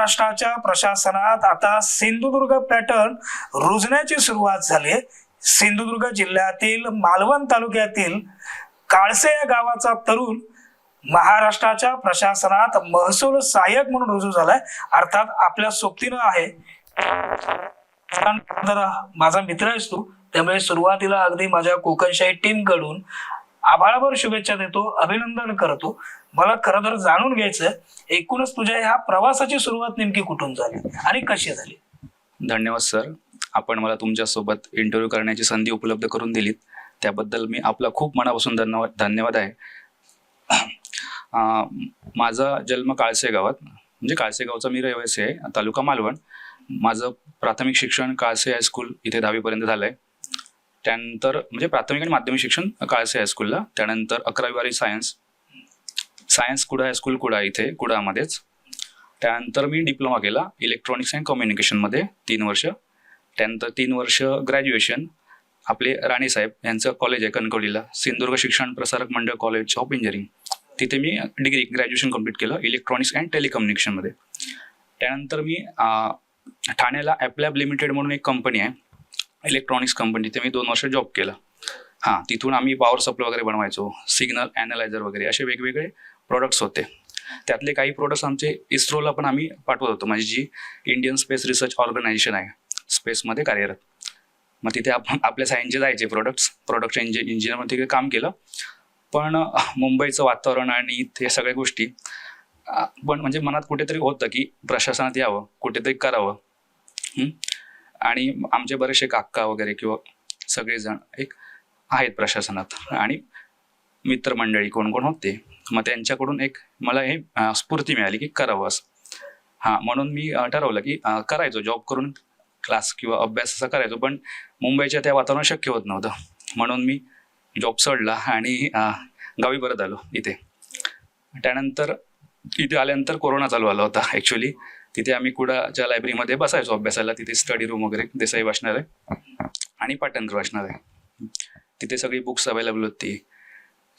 महाराष्ट्राच्या प्रशासनात आता सिंधुदुर्ग पॅटर्न रुजण्याची सुरुवात झाली आहे. सिंधुदुर्ग जिल्ह्यातील मालवण तालुक्यातील काळसे या गावाचा तरुण महाराष्ट्राच्या प्रशासनात महसूल सहाय्यक म्हणून रुजू झालाय. अर्थात आपल्या सोबतीनं आहे. माझा मित्र आहेस तू. त्यामुळे सुरुवातीला अगदी माझ्या कोकणशाही टीमकडून आभाळभर शुभेच्छा देतो अभिनंदन करतो. मला खरं तर जाणून घ्यायचं एकूणच तुझ्या ह्या प्रवासाची सुरुवात नेमकी कुठून झाली आणि कशी झाली? धन्यवाद सर. आपण मला तुमच्यासोबत इंटरव्ह्यू करण्याची संधी उपलब्ध करून दिलीत. त्याबद्दल मी आपला खूप मनापासून धन्यवाद धन्यवाद आहे. माझा जन्म काळसे गावात म्हणजे काळसे गावचा मी रहिवासी आहे तालुका मालवण. माझं प्राथमिक शिक्षण काळसे हायस्कूल इथे दहावीपर्यंत झालं आहे त्यानंतर म्हणजे प्राथमिक आणि माध्यमिक शिक्षण काळसे हायस्कूलला त्यानंतर अकरावी बारावी science science Kuda high school Kuda इथे? कुडामध्येच त्यानंतर मी डिप्लोमा केला इलेक्ट्रॉनिक्स अँड कम्युनिकेशनमध्ये तीन वर्ष. त्यानंतर तीन वर्ष ग्रॅज्युएशन आपले राणेसाहेब यांचं कॉलेज आहे कणकवलीला. सिंधुदुर्ग शिक्षण Prasarak Mandal college of engineering तिथे मी डिग्री ग्रॅज्युएशन कंप्लीट केलं इलेक्ट्रॉनिक्स अँड टेलिकम्युनिकेशनमध्ये त्यानंतर मी ठाण्याला ॲपलॅब लिमिटेड म्हणून एक कंपनी आहे. इलेक्ट्रॉनिक्स कंपनी तिथे मी दोन वर्ष जॉब केला. हां तिथून आम्ही पॉवर सप्लाय वगैरे बनवायचो सिग्नल ॲनालायझर वगैरे असे वेगवेगळे प्रोडक्ट्स होते. त्यातले काही प्रोडक्ट्स आमचे इस्रोला पण आम्ही पाठवत होतो म्हणजे जी इंडियन स्पेस रिसर्च ऑर्गनायझेशन आहे स्पेसमध्ये कार्यरत. मग तिथे आपण आपल्या सायन्सचे जायचे प्रोडक्ट्स प्रोडक्टच्या इंजि इंजिनियरमध्ये तिथे काम केलं. पण मुंबईचं वातावरण आणि ते सगळ्या गोष्टी पण म्हणजे मनात कुठेतरी होतं की प्रशासनात यावं कुठेतरी करावं. आणि आमचे बरेचसे काका वगैरे किंवा सगळेजण एक आहेत प्रशासनात. आणि मित्रमंडळी कोण कोण होते मग त्यांच्याकडून एक मला हे स्फूर्ती मिळाली की करावं असं. हां म्हणून मी ठरवलं की करायचो जॉब करून क्लास किंवा अभ्यास असा करायचो पण मुंबईच्या त्या वातावरण शक्य होत नव्हतं. म्हणून मी जॉब सोडला आणि गावी परत आलो इथे. त्यानंतर इथे आल्यानंतर कोरोना चालू आला होता ॲक्च्युली तिथे आम्ही कुडाच्या लायब्ररीमध्ये बसायचो अभ्यासाला तिथे स्टडी रूम वगैरे देसाई वाचणार आहे. आणि पाटणकर वाचणार आहे. तिथे सगळी बुक्स अवेलेबल होती.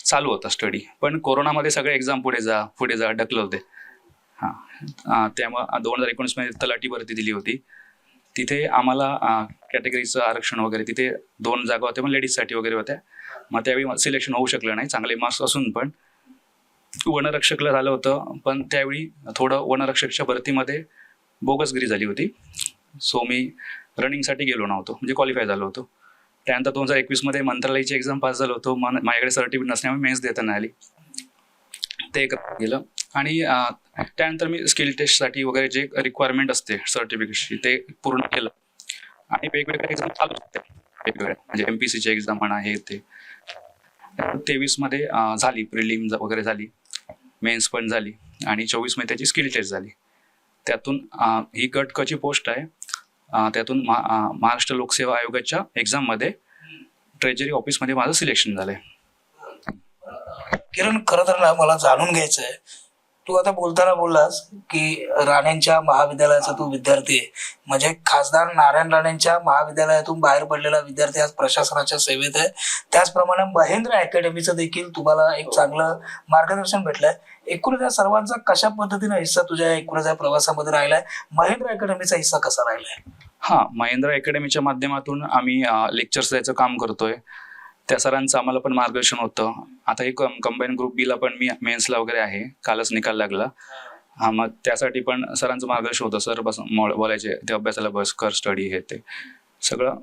चालू होता स्टडी पण कोरोनामध्ये सगळे एक्झाम पुढे जा पुढे जा ढकलं होते. हां. अं, त्यामुळं दोन हजार एकोणीसमध्ये तलाठी भरती दिली होती. तिथे आम्हाला कॅटेगरीचं आरक्षण वगैरे तिथे दोन जागा होत्या पण लेडीजसाठी वगैरे होत्या. मग त्यावेळी सिलेक्शन होऊ शकलं नाही. चांगले मार्क्स असून पण वनरक्षकला झालं होतं पण त्यावेळी थोडं वनरक्षकच्या भरतीमध्ये बोगसगिरी झाली होती. सो मी रनिंगसाठी गेलो नव्हतो म्हणजे क्वालिफाय झालो होतो. त्यानंतर दोन हजार एकवीसमध्ये मंत्रालयाची एक्झाम पास झालो होतो. मन माझ्याकडे सर्टिफिकेट नसल्यामुळे मेन्स देता नाही आली. ते एक गेलं. आणि त्यानंतर मी स्किल टेस्टसाठी वगैरे जे रिक्वायरमेंट असते सर्टिफिकेटची ते पूर्ण केलं. आणि वेगवेगळ्या एक्झाम चालू होते वेगवेगळ्या म्हणजे एम पी सीची एक्झाम म्हणा हे ते. तेवीसमध्ये झाली प्रिलिम वगैरे झाली. मेन्स पण झाली आणि चोवीस मे त्याची स्किल टेस्ट झाली. त्यातून ही गट कची पोस्ट आहे. त्यातून महाराष्ट्र लोकसेवा आयोगाच्या एक्झाममध्ये ट्रेजरी ऑफिसमध्ये माझं सिलेक्शन झालं आहे किरण खरं तर ना मला जाणून घ्यायचं आहे तू आता बोलताना बोललास की राणेंच्या महाविद्यालयाचा तू विद्यार्थी आहे. म्हणजे खासदार नारायण राणेंच्या महाविद्यालयातून बाहेर पडलेला विद्यार्थी आज प्रशासनाच्या सेवेत आहे. त्याचप्रमाणे महेंद्र अकॅडमीचं देखील तुम्हाला एक चांगलं मार्गदर्शन भेटलंय. एकूणच या सर्वांचा कशा पद्धतीने हिस्सा तुझ्या एकूणच या प्रवासामध्ये राहिलाय? महेंद्र अकॅडमीचा हिस्सा कसा राहिलाय? हा महेंद्र अकॅडमीच्या माध्यमातून आम्ही लेक्चर्स द्यायचं काम करतोय. त्या सरांचं आम्हाला पण मार्गदर्शन होतं. आता एक कंबाईन ग्रुप बीला पण मी मेन्सला वगैरे आहे. कालच निकाल लागला. हा मग त्यासाठी पण सरांचं मार्गदर्शन होतं. सर बस बोलायचे ते अभ्यासाला बस कर स्टडी हे ते. सगळं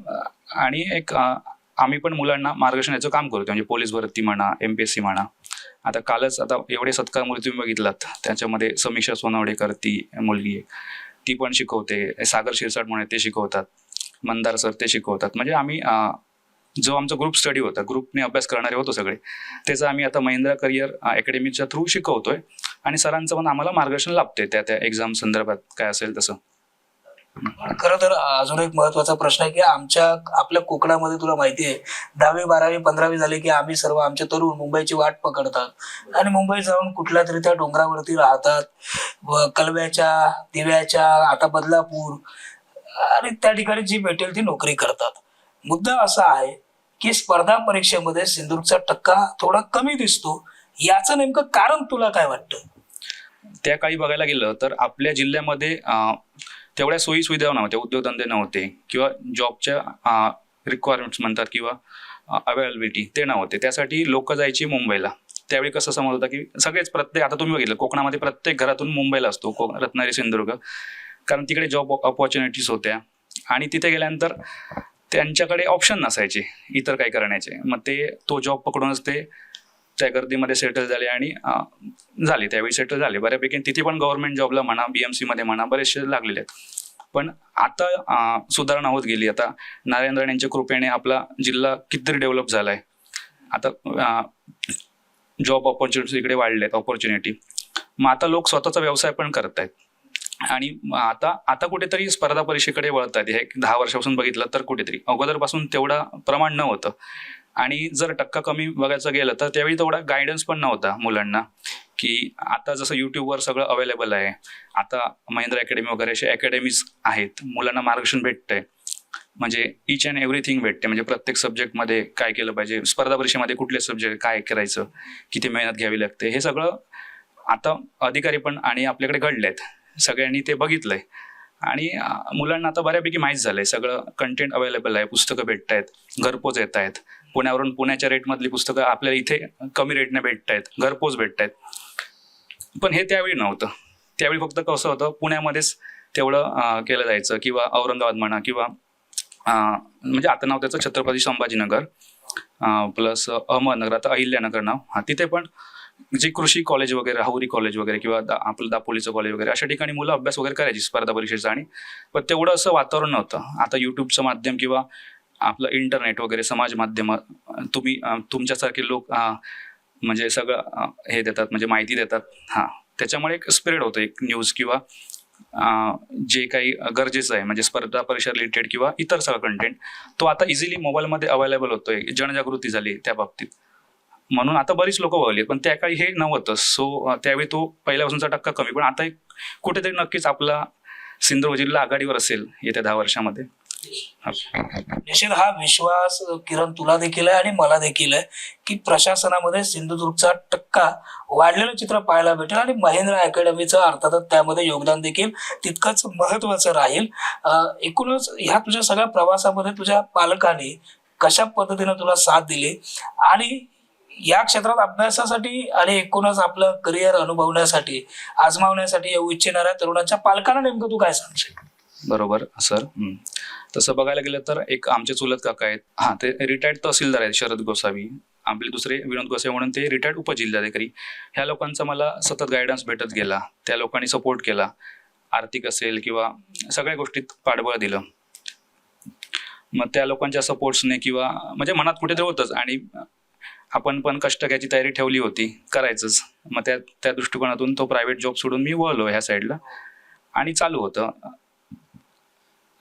आणि एक आम्ही पण मुलांना मार्गदर्शन याचं काम करतो म्हणजे पोलीस भरती म्हणा एम पी एस सी म्हणा. आता कालच आता एवढे सत्कार मुली तुम्ही बघितलात. त्याच्यामध्ये समीक्षा सोनवडेकर ती मुलगी आहे ती पण शिकवते. सागर शिरसाट म्हणे ते शिकवतात. मंदार सर ते शिकवतात. म्हणजे आम्ही जो आमचा ग्रुप स्टडी होता ग्रुपने अभ्यास करणारे होतो सगळे. त्याचं आम्ही आता महिंद्रा करिअर अकॅडमीच्या थ्रू शिकवतोय. आणि सरांचं पण आम्हाला मार्गदर्शन लाभते त्या त्या एक्झाम संदर्भात काय असेल तसं. खर तर अजून एक महत्त्वाचा प्रश्न आहे की आमच्या आपल्या कोकणामध्ये तुला माहिती आहे दहावी बारावी पंधरावी झाले की आम्ही सर्व आमचे तरुण मुंबईची वाट पकडतात. आणि मुंबई जाऊन कुठल्या तरी त्या डोंगरावरती राहतात. कलव्याच्या दिव्याच्या आता बदलापूर आणि त्या ठिकाणी जी भेटेल ती नोकरी करतात. मुद्दा असा आहे की स्पर्धा परीक्षेमध्ये सिंधुदुर्गचा टक्का थोडा कमी दिसतो. याचं नेमकं कारण तुला काय वाटतं? त्या काळी बघायला गेलं तर आपल्या जिल्ह्यामध्ये तेवढ्या सोयी सुविधा नव्हत्या उद्योगधंदे नव्हते किंवा जॉबच्या रिक्वायरमेंट्स म्हणतात किंवा अवेलेबिलिटी ते नव्हते. त्यासाठी लोक जायची मुंबईला. त्यावेळी कसं समज होतं की सगळेच प्रत्येक आता तुम्ही बघितलं कोकणामध्ये प्रत्येक घरातून मुंबईला असतो को रत्नागिरी सिंधुदुर्ग. कारण तिकडे जॉब अपॉर्च्युनिटीज होत्या. आणि तिथे गेल्यानंतर त्यांच्याकडे ऑप्शन नसायचे इतर काही करण्याचे. मग ते तो जॉब पकडूनच ते त्या गर्दीमध्ये सेटल झाले आणि झाले. त्यावेळी सेटल झाले. बऱ्यापैकी तिथे पण गव्हर्नमेंट जॉबला म्हणा बी एम सीमध्ये म्हणा बरेचसे लागलेले आहेत. पण आता सुधारणा होत गेली. आता नारायण राणे यांच्या कृपेने आपला जिल्हा कितीतरी डेव्हलप झाला आहे आता जॉब ऑपॉर्च्युनिटी इकडे वाढलेत ऑपॉर्च्युनिटी मग आता लोक स्वतःचा व्यवसाय पण करत आहेत आणि आता आता कुठेतरी स्पर्धा परीक्षेकडे वळत आहेत हे एक दहा वर्षापासून बघितलं तर कुठेतरी. अगोदरपासून तेवढं प्रमाण नव्हतं. आणि जर टक्का कमी बघायचं गेलं तर त्यावेळी तेवढा गायडन्स पण नव्हता मुलांना की आता जसं यूट्यूबवर सगळं अवेलेबल आहे. आता महिंद्रा अकॅडमी वगैरे असे अकॅडमीज आहेत. मुलांना मार्गदर्शन भेटतंय. म्हणजे इच अँड एव्हरीथिंग भेटते. म्हणजे प्रत्येक सब्जेक्टमध्ये काय केलं पाहिजे? स्पर्धा परीक्षेमध्ये कुठले सब्जेक्ट काय करायचं? किती मेहनत घ्यावी लागते? हे सगळं आता अधिकारी पण आणि आपल्याकडे घडले आहेत सगळ्यांनी ते बघितलंय. आणि मुलांना आता बऱ्यापैकी माहीत झालंय. सगळं कंटेंट अवेलेबल आहे. पुस्तकं भेटत आहेत घरपोच येत आहेत पुण्यावरून पुण्याच्या रेटमधली पुस्तकं आपल्याला इथे कमी रेटने भेटत आहेत घरपोच भेटत आहेत पण हे त्यावेळी नव्हतं. त्यावेळी फक्त कसं होतं पुण्यामध्येच तेवढं केलं जायचं. किंवा औरंगाबाद म्हणा किंवा म्हणजे आता नाव त्याचं छत्रपती संभाजीनगर प्लस अहमदनगर. आता अहिल्यानगर नाव. हा तिथे पण जे कृषी कॉलेज वगैरे राहुरी कॉलेज वगैरे किंवा आपलं दापोलीचं कॉलेज वगैरे अशा ठिकाणी मुलं अभ्यास वगैरे करायची स्पर्धा परीक्षेचा आणि पण तेवढं असं वातावरण नव्हतं. आता युट्यूबचं माध्यम किंवा आपलं इंटरनेट वगैरे समाज माध्यम तुम्ही तुमच्यासारखे लोक म्हणजे सगळं हे देतात म्हणजे माहिती देतात. हां. त्याच्यामुळे एक स्प्रेड होतं. एक न्यूज किंवा जे काही गरजेचं आहे म्हणजे स्पर्धा परीक्षा रिलेटेड किंवा इतर सगळं कंटेंट तो आता इझिली मोबाईलमध्ये अवेलेबल होतोय. जनजागृती झाली त्या बाबतीत. म्हणून आता बरीच लोक बघली पण त्या काळी हे नव्हतं. सो त्यावेळी तो पहिल्यापासूनचा टक्का कमी पण आता एक कुठेतरी नक्कीच आपला सिंधुदुर्ग जिल्हा आघाडीवर असेल येत्या दहा वर्षामध्ये. निश्चित हा विश्वास किरण तुला देखील आहे आणि मला देखील आहे की प्रशासनामध्ये सिंधुदुर्गचा टक्का वाढलेलं चित्र पाहायला भेटेल आणि महेंद्र अकॅडमीचं अर्थातच त्यामध्ये योगदान देखील तितकंच महत्वाचं राहील. एकूणच ह्या तुझ्या सगळ्या प्रवासामध्ये तुझ्या पालकांनी कशा पद्धतीनं तुला साथ दिली आणि या क्षेत्रात अभ्यासासाठी आणि एकूणच आपलं करिअर अनुभवण्यासाठी आजमावण्यासाठी येऊ इच्छिणाऱ्या तरुणांच्या पालकांना नेमकं तू काय सांगशील? बरोबर सर. तसं बघायला गेलं तर एक आमचे चुलत काका आहेत. हा ते रिटायर्ड तहसीलदार आहेत शरद गोसावी. आपले दुसरे विनोद गोसावी म्हणून ते रिटायर्ड उपजिल्हाधिकारी. ह्या लोकांचा मला सतत गायडन्स भेटत गेला. त्या लोकांनी सपोर्ट केला. आर्थिक असेल किंवा सगळ्या गोष्टीत पाठबळ दिलं. मग त्या लोकांच्या सपोर्ट्सने किंवा म्हणजे मनात कुठेतरी होतंच. आणि आपण पण कष्ट घ्यायची तयारी ठेवली होती करायचंच. मग त्या त्या दृष्टिकोनातून तो प्रायव्हेट जॉब सोडून मी वळलो ह्या साईडला आणि चालू होतं.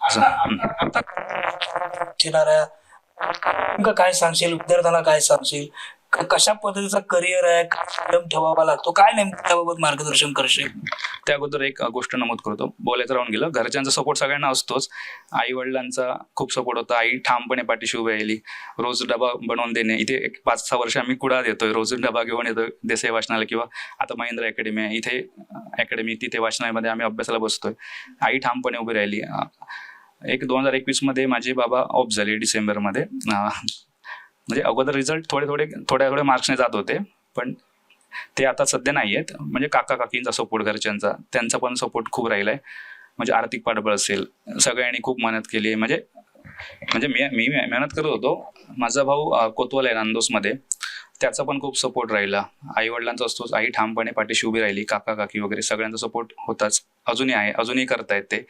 आता काय सांगशील? विद्यार्थ्यांना काय सांगशील? कशा पद्धतीचा करिअर आहे काय ठेवावा लागतो काय नेमकं त्याबाबत मार्गदर्शन करशील? त्या अगोदर एक गोष्ट नमूद करतो. बोलायचं राहून गेलं. घरच्यांचा सपोर्ट सगळ्यांना असतोच. आई वडिलांचा खूप सपोर्ट होता. आई ठामपणे पाठीशी उभी राहिली. रोज डबा बनवून देणे. इथे एक पाच सहा वर्ष आम्ही कुडा देतोय. रोज डबा घेऊन येतोय देसाई वाचनालय किंवा आता महिंद्रा अकॅडमी आहे. इथे अकॅडमी तिथे वाचनालयामध्ये आम्ही अभ्यासाला बसतोय. आई ठामपणे उभी राहिली. एक दोन हजार एकवीसमध्ये माझे बाबा ऑफ झाले डिसेंबरमध्ये. म्हणजे अगोदर रिझल्ट थोडे थोडे थोड्या थोड्या मार्क्सने जात होते पण ते आता सध्या नाही आहेत. म्हणजे काका काकींचा सपोर्ट घरच्यांचा त्यांचा पण सपोर्ट खूप राहिलाय. म्हणजे आर्थिक पाठबळ असेल सगळ्यांनी खूप मेहनत केली म्हणजे म्हणजे मी मी मेहनत करत होतो. माझा भाऊ कोतवाल आहे नांदोसमध्ये. त्याचा पण खूप सपोर्ट राहिला. आई वडिलांचा असतोच आई ठामपणे पाठीशी उभी राहिली. काका काकी वगैरे सगळ्यांचा सपोर्ट होताच. अजूनही आहे अजूनही करतायत ते.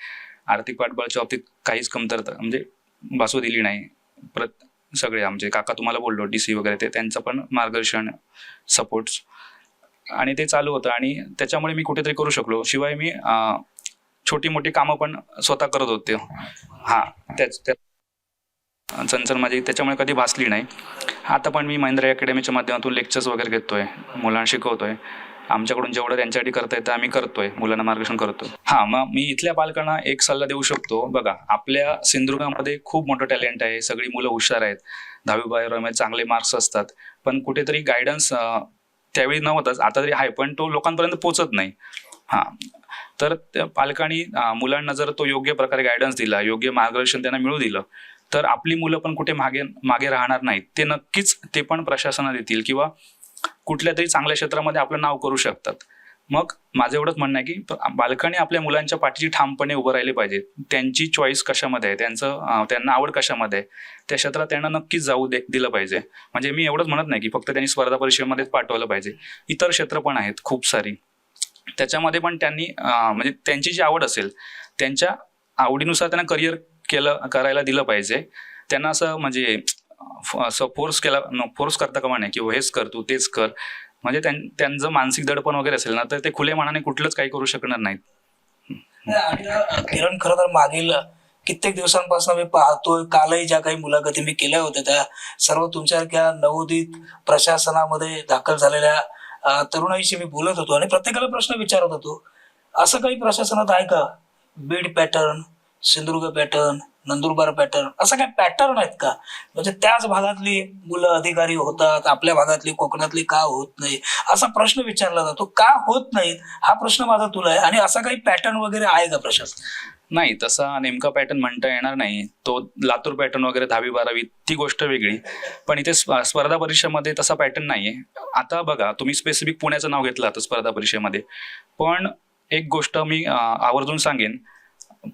आर्थिक पाठबळाच्या बाबतीत काहीच कमतरता म्हणजे भासू दिली नाही. परत सगळे आमचे म्हणजे काका तुम्हाला बोललो डी सी वगैरे ते त्यांचं पण मार्गदर्शन सपोर्ट्स आणि ते चालू होतं आणि त्याच्यामुळे मी कुठेतरी करू शकलो. शिवाय मी छोटी मोठी कामं पण स्वतः करत होते. हा त्याच त्या चंचल माझी त्याच्यामुळे कधी भासली नाही. आता पण मी महिंद्रा अकॅडमीच्या माध्यमातून लेक्चर्स वगैरे घेतोय मुलांना शिकवतोय. आमच्याकडून जेवढं त्यांच्यासाठी करता येतं आम्ही करतोय. मुलांना मार्गदर्शन करतोय. हा मग मी इथल्या पालकांना एक सल्ला देऊ शकतो. बघा आपल्या सिंधुदुर्गामध्ये खूप मोठं टॅलेंट आहे. सगळी मुलं हुशार आहेत. दहावी बारावीमध्ये चांगले मार्क्स असतात. पण कुठेतरी गायडन्स त्यावेळी नव्हताच. आता तरी आहे पण तो लोकांपर्यंत पोचत नाही. हां. तर त्या पालकांनी मुलांना जर तो योग्य प्रकारे गायडन्स दिला योग्य मार्गदर्शन त्यांना मिळू दिलं तर आपली मुलं पण कुठे मागे मागे राहणार नाहीत. ते नक्कीच ते पण प्रशासनात येतील किंवा कुठल्या तरी चांगल्या क्षेत्रामध्ये आपलं नाव करू शकतात. मग माझं एवढंच म्हणणं आहे की बालकांनी आपल्या मुलांच्या पाठीशी ठामपणे उभं राहिले पाहिजे. त्यांची चॉईस कशामध्ये आहे? त्यांचं त्यांना आवड कशामध्ये आहे? त्या क्षेत्रात त्यांना नक्कीच जाऊ दे दिलं पाहिजे. म्हणजे मी एवढंच म्हणत नाही की फक्त त्यांनी स्पर्धा परीक्षेमध्येच पाठवलं पाहिजे. इतर क्षेत्र पण आहेत खूप सारी. त्याच्यामध्ये पण त्यांनी म्हणजे त्यांची जी आवड असेल त्यांच्या आवडीनुसार त्यांना करिअर केलं करायला दिलं पाहिजे. त्यांना असं म्हणजे असं फोर्स केला फोर्स करता का म्हणे की हेच कर तू तेच कर. म्हणजे त्यां- त्यांचं मानसिक दडपण वगैरे असेल ना तर ते खुले मनाने कुठलंच काही करू शकणार नाहीत. किरण खरं तर मागील कित्येक दिवसांपासून मी पाहतोय कालही ज्या काही मुलाखती मी केल्या होत्या त्या सर्व तुमच्यासारख्या नवोदित प्रशासनामध्ये दाखल झालेल्या तरुणाईशी मी बोलत होतो आणि प्रत्येकाला प्रश्न विचारत होतो. असं काही प्रशासनात आहे का? Beed pattern Sindhudurg pattern Nandurbar pattern असं काय पॅटर्न आहेत का? म्हणजे त्याच भागातली मुलं अधिकारी होतात आपल्या भागातली कोकणातली का होत नाही? असा प्रश्न विचारला जातो. का होत नाहीत? हा प्रश्न माझा तुला आहे. आणि असा काही पॅटर्न वगैरे आहे का प्रशासन? नाही तसा नेमका पॅटर्न म्हणता येणार नाही. तो लातूर पॅटर्न वगैरे दहावी बारावी ती गोष्ट वेगळी. पण इथे स्पर्धा परीक्षेमध्ये तसा पॅटर्न नाहीये. आता बघा तुम्ही स्पेसिफिक पुण्याचं नाव घेतलं आता स्पर्धा परीक्षेमध्ये. पण एक गोष्ट मी आवर्जून सांगेन.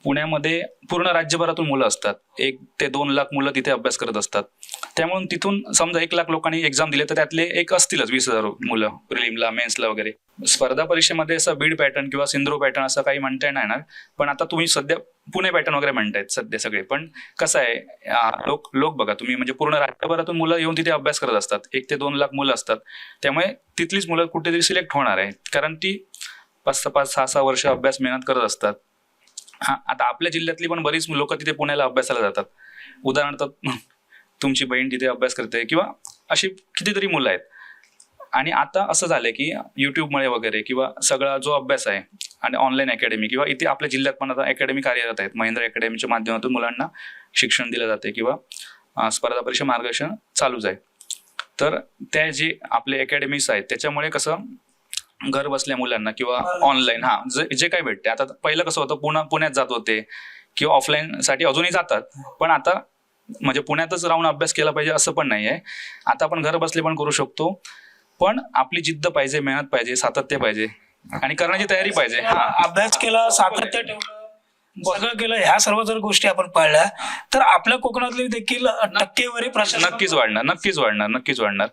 पुण्यामध्ये पूर्ण राज्यभरातून मुलं असतात. एक ते दोन लाख मुलं तिथे अभ्यास करत असतात. त्यामुळे तिथून समजा एक लाख लोकांनी एक्झाम दिले तर त्यातले एक असतीलच वीस हजार मुलं प्रिलिमला मेन्सला वगैरे. स्पर्धा परीक्षेमध्ये असं बीड पॅटर्न किंवा सिंधू पॅटर्न असं काही म्हणता येणार पण आता तुम्ही सध्या पुणे पॅटर्न वगैरे म्हणतायत सध्या सगळे. पण कसं आहे लोक लोक बघा तुम्ही म्हणजे पूर्ण राज्यभरातून मुलं येऊन तिथे अभ्यास करत असतात. एक ते दोन लाख मुलं असतात. त्यामुळे तिथलीच मुलं कुठेतरी सिलेक्ट होणार आहे कारण ती पाच सहा पाच सहा सहा वर्ष अभ्यास मेहनत करत असतात. हा आता आपल्या जिल्ह्यातली पण बरीच लोक तिथे पुण्याला अभ्यासाला जातात. उदाहरणार्थ तुमची बहीण तिथे अभ्यास करते किंवा अशी कितीतरी मुलं आहेत. आणि आता असं झालं की युट्यूबमुळे वगैरे किंवा सगळा जो अभ्यास आहे आणि ऑनलाईन अकॅडमी किंवा इथे आपल्या जिल्ह्यात पण आता अकॅडमी कार्यरत आहेत. महेंद्र अकॅडमीच्या माध्यमातून मुलांना शिक्षण दिलं जाते किंवा स्पर्धा परीक्षा मार्गदर्शन चालूच आहे. तर त्या जे आपले अकॅडमीज आहेत त्याच्यामुळे कसं घर बसल्या मुलांना किंवा ऑनलाईन हा जे जे काही भेटते आता पहिलं कसं होतं पुन्हा पुण्यात जात होते किंवा ऑफलाईन साठी अजूनही जातात. पण आता म्हणजे पुण्यातच राहून अभ्यास केला पाहिजे असं पण नाही आहे. आता आपण घर बसले पण करू शकतो. पण आपली जिद्द पाहिजे मेहनत पाहिजे सातत्य पाहिजे आणि करण्याची तयारी पाहिजे. हा. अभ्यास केला सातत्य ठेवलं सगळं केलं ह्या सर्व जर गोष्टी आपण पाळल्या तर आपल्या कोकणातली देखील टक्केवारी प्रशासन नक्कीच वाढणार नक्कीच वाढणार नक्कीच वाढणार.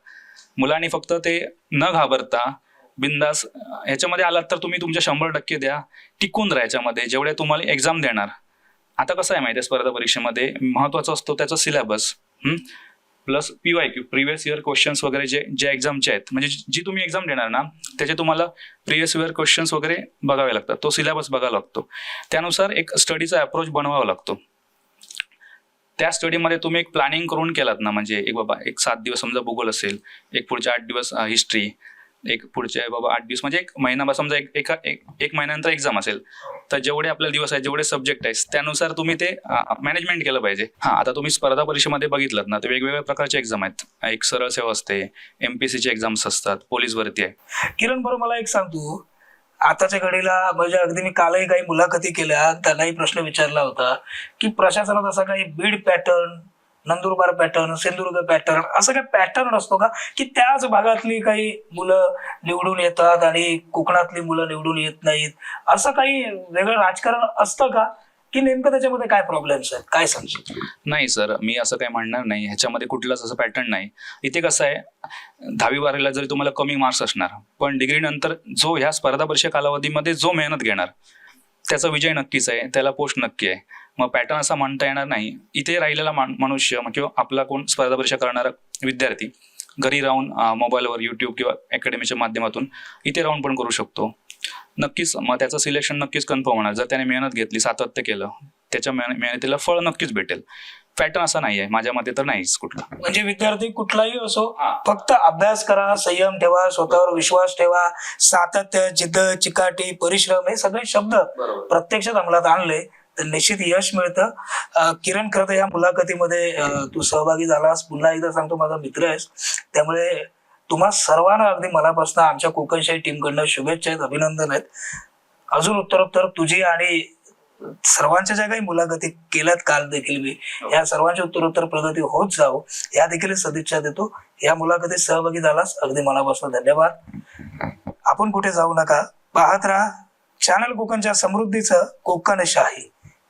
मुलांनी फक्त ते न घाबरता बिंदास ह्याच्यामध्ये आलात तर तुम्ही तुमच्या शंभर टक्के द्या. टिकून राहा याच्यामध्ये जेवढे तुम्हाला एक्झाम देणार. आता कसं आहे माहिती आहे स्पर्धा परीक्षेमध्ये? महत्त्वाचा असतो त्याचा syllabus plus P Y Q previous year questions वगैरे जे जे एक्झामचे आहेत. म्हणजे जी तुम्ही एक्झाम देणार ना त्याचे तुम्हाला प्रिव्हियस इयर क्वेश्चन्स वगैरे बघावे लागतात. तो सिलेबस बघावा लागतो. त्यानुसार एक स्टडीचा अप्रोच बनवावा लागतो. त्या स्टडीमध्ये तुम्ही एक प्लॅनिंग करून केलात ना म्हणजे एक बाबा एक सात दिवस समजा भूगोल असेल एक पुढचे आठ दिवस हिस्ट्री एक पुढचे बाबा आठ दिवस म्हणजे एक महिना समजा एक एका एक एक महिन्यानंतर एक्झाम असेल तर जेवढे आपले दिवस आहेत जेवढे सब्जेक्ट आहेत त्यानुसार तुम्ही ते मॅनेजमेंट केलं पाहिजे. हा आता तुम्ही स्पर्धा परीक्षेमध्ये बघितलं ना तर वेगवेगळ्या प्रकारचे एक्झाम आहेत. एक सरळ सेवा असते एमपीसीचे एक्झाम्स असतात पोलीस भरती आहे. किरण बरोबर मला एक सांग तू. आताच्या घडीला म्हणजे अगदी मी कालही काही मुलाखती केल्या त्यांनाही प्रश्न विचारला होता की प्रशासनात असा काही Beed pattern Nandurbar pattern Sindhudurg pattern असं काही पॅटर्न असतो का? की त्याच भागातली काही मुलं निवडून येतात आणि कोकणातली मुलं निवडून येत नाहीत. असं काही वेगळं राजकारण असतं का? की नेमकं त्याच्यामध्ये काय प्रॉब्लेम्स आहेत? काय सांगशील? नाही सर मी असं काही म्हणणार नाही. ह्याच्यामध्ये कुठलाच असं पॅटर्न नाही. इथे कसं आहे दहावी बारावीला जरी तुम्हाला कमी मार्क्स असणार पण डिग्री नंतर जो ह्या स्पर्धा परीक्षा कालावधीमध्ये जो मेहनत घेणार त्याचा विजय नक्कीच आहे. त्याला पोस्ट नक्की आहे. मग पॅटर्न असा म्हणता येणार नाही. इथे राहिलेला मान- मनुष्य किंवा आपला कोण स्पर्धा परीक्षा करणारा विद्यार्थी घरी राहून मोबाईलवर युट्यूब किंवा अकॅडमीच्या माध्यमातून इथे राहून पण करू शकतो. नक्कीच मग त्याचं सिलेक्शन नक्कीच कन्फर्म होणार. जर त्याने मेहनत घेतली सातत्य केलं त्याच्या मेहन- मेहनतीला फळ नक्कीच भेटेल. पॅटर्न असा नाही आहे माझ्या मते तर नाहीच कुठला. म्हणजे विद्यार्थी कुठलाही असो फक्त अभ्यास करा संयम ठेवा स्वतःवर विश्वास ठेवा सातत्य जिद्द चिकाटी परिश्रम हे सगळे शब्द प्रत्यक्षात अंमलात आणले. तर निश्चित यश मिळतं. किरण खरं तर या मुलाखतीमध्ये तू सहभागी झालास. पुन्हा एकदा सांगतो माझा मित्र आहेस. त्यामुळे तुम्हा सर्वांना अगदी मनापासून आमच्या कोकणशाही टीमकडनं शुभेच्छा आहेत अभिनंदन आहेत. अजून उत्तरोत्तर तुझी आणि सर्वांच्या ज्या काही मुलाखती केल्यात काल देखील मी या सर्वांची उत्तरोत्तर प्रगती होत जावो या देखील सदिच्छा देतो. या मुलाखतीत सहभागी झालास अगदी मनापासून धन्यवाद. आपण कुठे जाऊ नका पाहत राहा. चॅनल कोकणच्या समृद्धीचं कोकणशाही.